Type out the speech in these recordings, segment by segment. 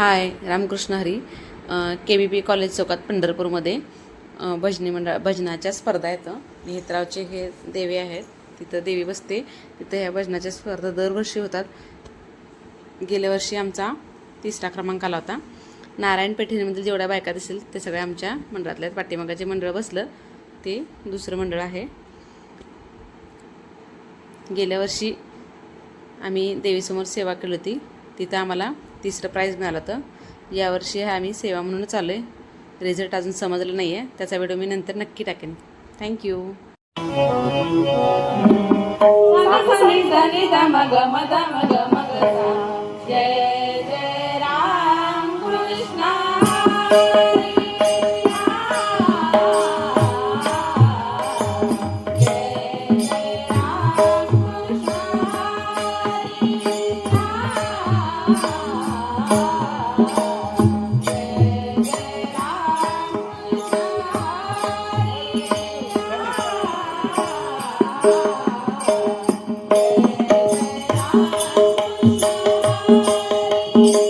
Hi Ramkrishna Hari. K B P college चौकात पंढरपूरमध्ये भजनी मंडळ भजनाच्या स्पर्धा येतं नेत्रावचे हे देवी आहेत. तिथं देवी बसते. तिथं ह्या भजनाच्या स्पर्धा दरवर्षी होतात. गेल्या वर्षी आमचा तिसरा क्रमांक आला होता. नारायण पेठेमधील जेवढ्या बायका दिसेल ते सगळ्या आमच्या मंडळातल्या आहेत. जे मंडळ बसलं ते दुसरं मंडळ आहे. गेल्या वर्षी आम्ही देवीसमोर सेवा केली होती. तिथं आम्हाला तिसरं प्राईज मिळालं तर यावर्षी आम्ही सेवा म्हणूनच आलो आहे रिझल्ट अजून समजलं नाही आहे त्याचा व्हिडिओ मी नंतर नक्की टाकेन. Thank you Thank you.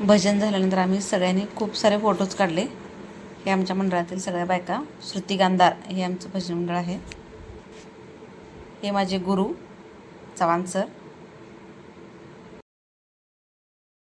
भजन झाल्यानंतर आम्ही सगळ्यांनी खूप सारे फोटोज काढले. हे आमच्या मंडळातील सगळ्या बायका. श्रुती गांधार हे आमचं भजन मंडळ आहे. हे माझे गुरु चव्हाण सर